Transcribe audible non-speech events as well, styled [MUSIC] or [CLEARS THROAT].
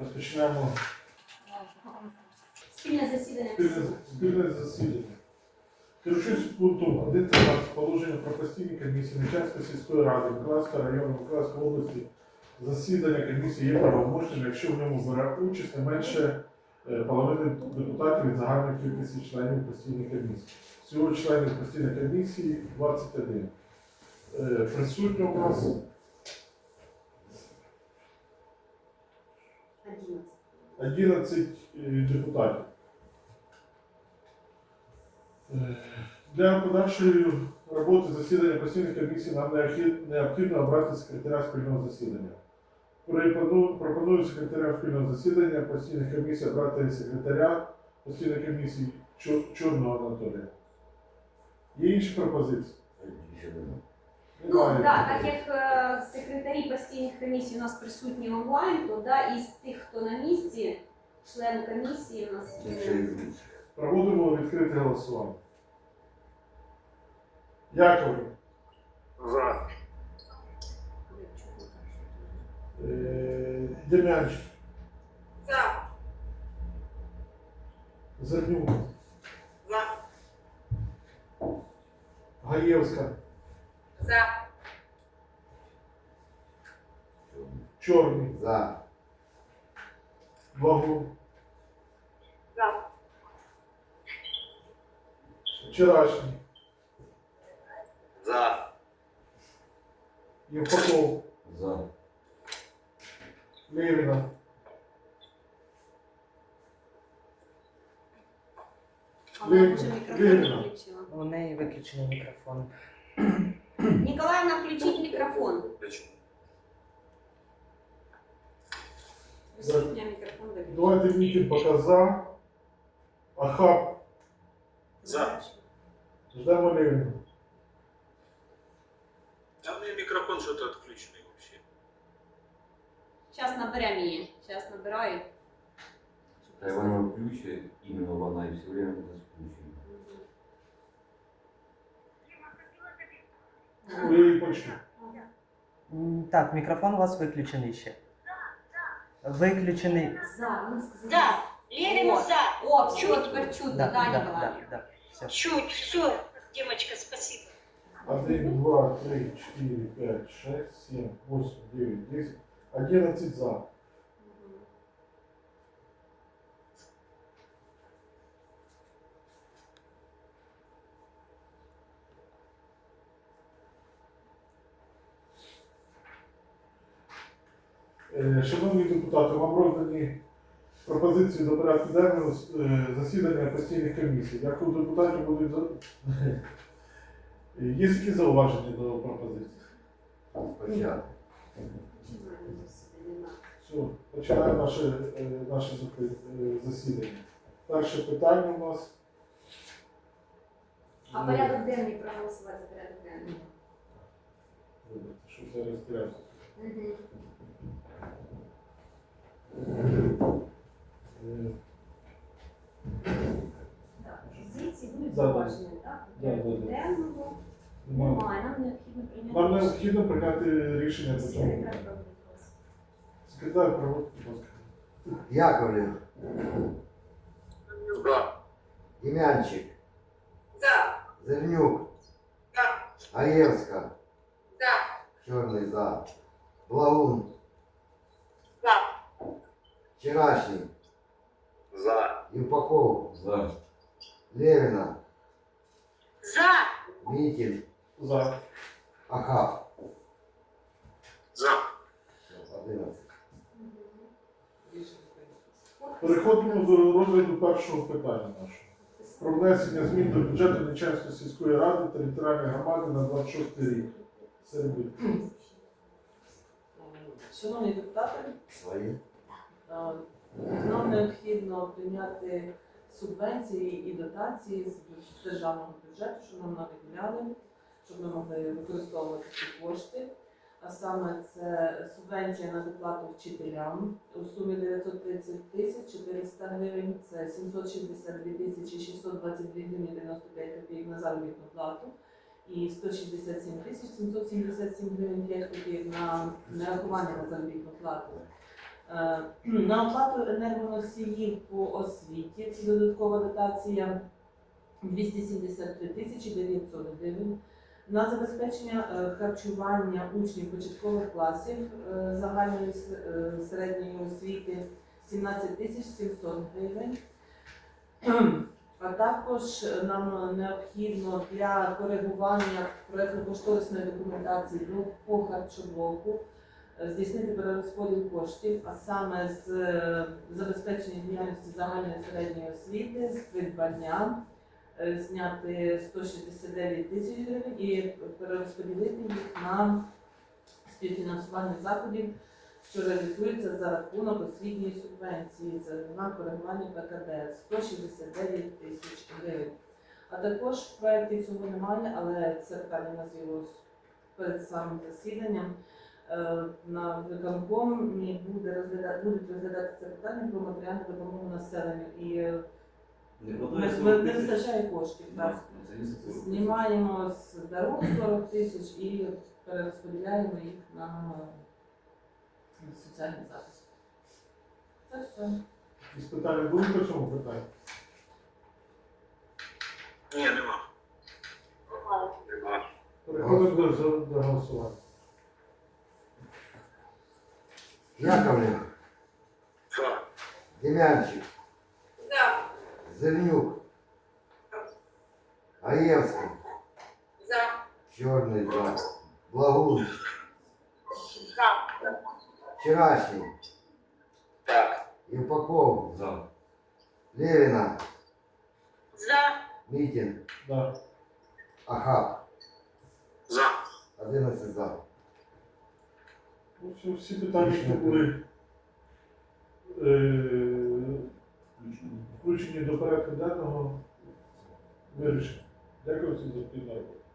Розпочнемо Спільне засідання. спільне, спільне засідання. Керуючись пунктом 1.13 положення про постійні комісії Мичанської сільської ради Миколаївського району Миколаївської області засідання комісії є правомочним, якщо в ньому бере участь не менше е, половини депутатів від загальної кількості членів постійної комісії. Всього членів постійної комісії 21. Е, Присутньо у нас 11. 11 е, депутатів. Е, Для подальшої роботи засідання постійної комісії нам необхідно обрати секретаря спільного засідання. Пропоную секретаря спільного засідання постійної комісії обрати секретаря постійної комісії Чорного Анатолія. Є інші пропозиції? Ну Немає. да, так як е, секретарі постійних комісій у нас присутні онлайн, то да, із тих, хто на місці, член комісії у нас е, Проводимо відкрите голосування. Яковлев. За. Е, Дем'янчик. За. Зернюк. За. Гаєвська. За. Чорний. За. Вагун. За. Вчорашній. За. Євпаков. За. Левіна. а вона Левіна. вже мікрофон Левіна. включила. У неї виключений мікрофон. Ніколаївна, включіть мікрофон. Присутня мікрофон виключений. Давайте Нікін поки за. Ахаб. За. Ждемо Левіна. Там у меня микрофон что-то отключенный вообще. Зараз наберемо її. Зараз набираю. Та вона включить, іменно вона і все время Ви її почули. М, Так, мікрофон у вас виключений ще. Виключений. За, вона сказала. Да. Левина О. за. О, все, тепер чутно, Да, да, да, Ніколаївна? да, да, все. Чуть, все. Демочка, спасибо. 1, 2, 3, 4, 5, 6, 7, 8, 9, 10. 11 за. Шановні депутати, вам роздані пропозиції до порядку денного е, засідання постійних комісій. Якщо у депутатів будуть за- є які зауваження до пропозицій? Все, починаємо наше, е, наше е, засідання. Перше питання у нас. А порядок денний проголосувати порядок денний. Вибачте, що зараз. Мгм. Позиції будуть Да, да. зауважені, так? Да, да, да. Денного нема. немає, нам необхідно прийняти. Необхідно прийняти рішення по цьому. Секретар проводьте, будь ласка. Яковлев. За. Дем'янчик. За. Зернюк. За. Гаєвська. За. Чорний за. Благун. За. За. Євпаков. За. Левіна. За. Мітін. За. Ахав. За. Все, 11. Переходимо до розгляду першого питання нашого. Про внесення змін до бюджету Нечанської сільської ради територіальної громади на 26 рік. Середин. Шановні депутати, Свої. Нам необхідно прийняти субвенції і дотації з державного бюджету, що нам наділяли, щоб ми могли використовувати ці кошти. А саме це субвенція на доплату вчителям у сумі 930 тисяч 400 гривень, це 762 тисячі 622 гривні 95 копійок на заробітну плату і 167 тисяч 777 гривень 5 копійок на нарахування на заробітну плату. Е, [CLEARS THROAT] На оплату енергоносіїв по освіті це додаткова дотація 273 тисячі 900 гривень. На забезпечення е, харчування учнів початкових класів е, загальної середньої освіти 17 тисяч 700 гривень. [CLEARS THROAT] А також нам необхідно для коригування проєктно-кошторисної документації по харчоблоку здійснити перерозподіл коштів, а саме з е, забезпечення діяльності загальної середньої освіти, з придбання, е, зняти 169 тисяч гривень і перерозподілити їх на співфінансування заходів, що реалізуються за рахунок освітньої субвенції. Це на коригування ПКД 169 тисяч гривень. А також в проєкті цього немає, але це питання з'явилось перед самим засіданням. Е, На виконкомі буде розглядати, будуть розглядати це питання про матеріальну допомогу населенню. І е, Не ми- хватає ми- 40 не тисяч. вистачає коштів. Так. Знімаємо з дорог 40 тисяч і перерозподіляємо їх на соціальний захист. Це все. Із питання були по цьому питанню? Ні, нема. Нема. До, до голосування. Яковлев, За. Демянчик, За. Зернюк, Аевский, За. Черный за, Благун, За. Вчерашний, Так. Евпаков, За. Левина, За. Митин, Да. Ахаб, За. 11 за. Ну, всі питання, які були е, включені до порядку денного, вирішені. Дякую за спільну роботу.